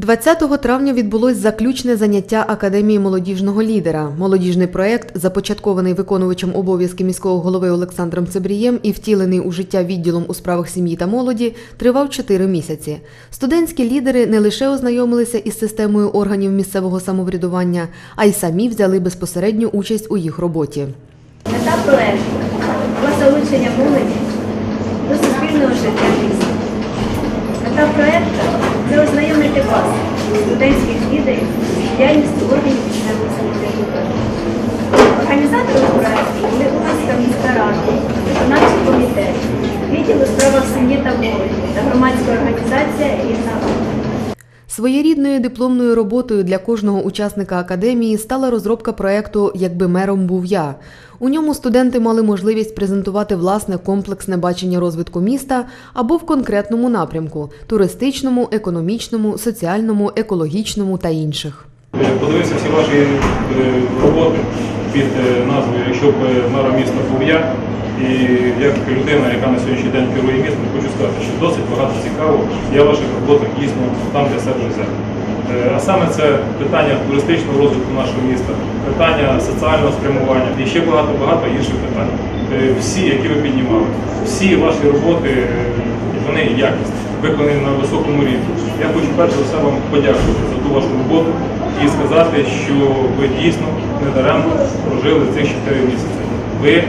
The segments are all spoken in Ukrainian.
20 травня відбулось заключне заняття Академії молодіжного лідера. Молодіжний проєкт, започаткований виконувачем обов'язки міського голови Олександром Цебрієм і втілений у життя відділом у справах сім'ї та молоді, тривав 4 місяці. Студентські лідери не лише ознайомилися із системою органів місцевого самоврядування, а й самі взяли безпосередню участь у їх роботі. Мета проекту – залучення молоді до суспільного життя міста. Мета проекту – це ознайомити вас, студентських відео з діяльністю органів місцевого самоврядування. Організатори проекту були Луганська міська рада, виконавчий комітет, відділ у справах сім'ї та молоді та громадська організація «Рідна Рада». Дипломною роботою для кожного учасника академії стала розробка проєкту Якби мером був я. У ньому студенти мали можливість презентувати власне комплексне бачення розвитку міста або в конкретному напрямку туристичному, економічному, соціальному, екологічному та інших. Подивився всі ваші е, роботи під е, назвою Якщо б мером міста був я. І як людина, яка на сьогоднішній день керує містом, хочу сказати, що досить багато цікаво. Я ваших роботах дійсно там для себе взяв. Е, А саме це питання туристичного розвитку нашого міста, питання соціального спрямування і ще багато-багато інших питань. Е, Всі, які ви піднімали, всі ваші роботи, е, вони якісні, виконані на високому рівні. Я хочу перш за все вам подякувати за ту вашу роботу і сказати, що ви дійсно недаремно прожили цих 4 місяці. Ви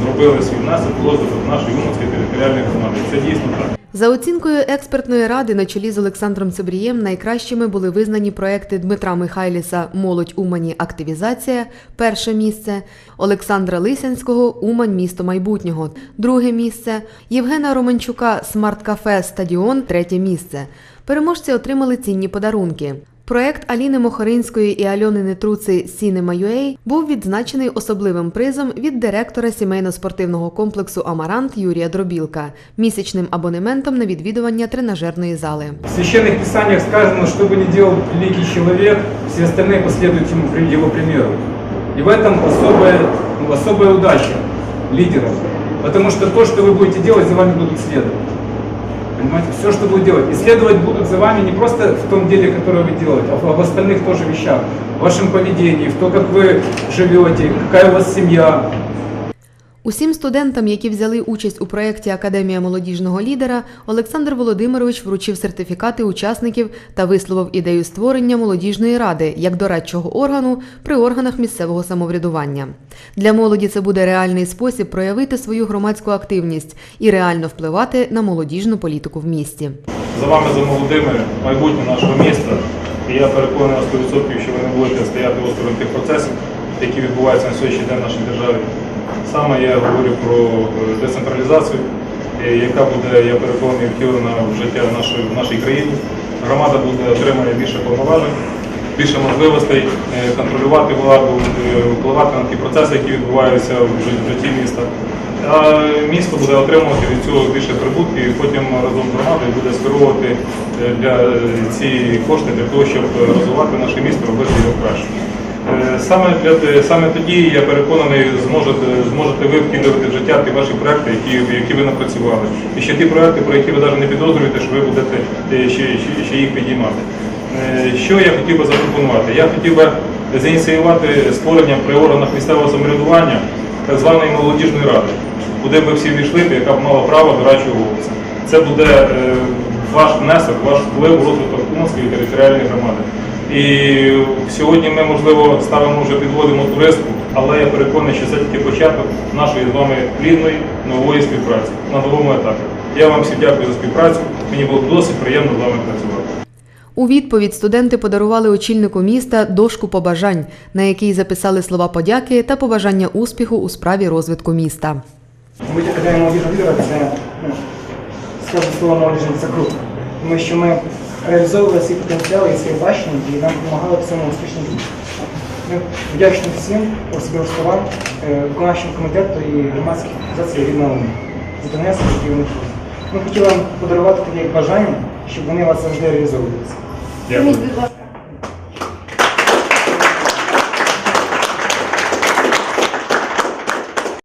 зробили свій внесок розвиток нашої Уманської територіальної громади. Це дійсно так. За оцінкою експертної ради на чолі з Олександром Цибрієм найкращими були визнані проекти Дмитра Михайліса Молодь Умані Активізація перше місце, Олександра Лисянського Умань місто майбутнього друге місце, Євгена Романчука Смарт Кафе Стадіон третє місце. Переможці отримали цінні подарунки. Проект Аліни Мохоринської і Альони Нетруци Cinema.ua був відзначений особливим призом від директора сімейно-спортивного комплексу Амарант Юрія Дробілка місячним абонементом на відвідування тренажерної зали. В священных писаниях сказано, что бы ни делал великий человек, все остальные последуют ему, при- его примеру. И в этом особая, ну, особая удача лидеров. Потому что то, что вы будете делать, за вами будут следовать. Понимаете, все, что будут делать. И следовать будут за вами не просто в том деле, которое вы делаете, а в в остальных тоже вещах. В вашем поведении, в то, как вы живете, какая у вас семья, Усім студентам, які взяли участь у проєкті Академія молодіжного лідера, Олександр Володимирович вручив сертифікати учасників та висловив ідею створення молодіжної ради як дорадчого органу при органах місцевого самоврядування. Для молоді це буде реальний спосіб проявити свою громадську активність і реально впливати на молодіжну політику в місті. За вами, за молодими, майбутнє нашого міста. І я переконаний на 100%, що ви не будете стояти осторонь тих процесів, які відбуваються на сьогоднішній день в нашій державі. Саме я говорю про е, децентралізацію, е, яка буде, я переконаний, втілена в життя нашої, в нашій країні. Громада буде отримає більше повноважень, більше можливостей е, контролювати владу, впливати на ті процеси, які відбуваються в житті міста. А місто буде отримувати від цього більше прибутків і потім разом з громадою буде скеровувати для ці кошти для того, щоб розвивати наше місто, робити його краще. Е, Саме для саме тоді я переконаний, зможете зможете ви втілювати в життя ті ваші проекти, які, які ви напрацювали. І ще ті проекти, про які ви навіть не підозрюєте, що ви будете е, ще, ще, їх підіймати. Е, Що я хотів би запропонувати? Я хотів би зініціювати створення при органах місцевого самоврядування так званої молодіжної ради, куди ми всі війшли, яка б мала право дорадчого голосу. Це буде е, ваш внесок, ваш вплив у розвиток Уманської територіальної громади. І сьогодні ми, можливо, ставимо вже підводимо туристку, але я переконаний, що це тільки початок нашої з вами плідної нової співпраці на новому етапі. Я вам всім дякую за співпрацю. Мені було досить приємно з вами працювати. У відповідь студенти подарували очільнику міста дошку побажань, на якій записали слова подяки та побажання успіху у справі розвитку міста. Академією молодіжного лідера це ну, скажу слово молодіжне це круто. Тому що ми реалізовували свій потенціал і своє бачення, і нам допомагали в цьому успішні люди. Ми вдячні всім особливо словам, е, виконавчому комітету і громадській організації рідна Уми за донесення, які вони тут. Ми хотіли вам подарувати таке бажання, щоб вони у вас завжди реалізовувалися. Дякую.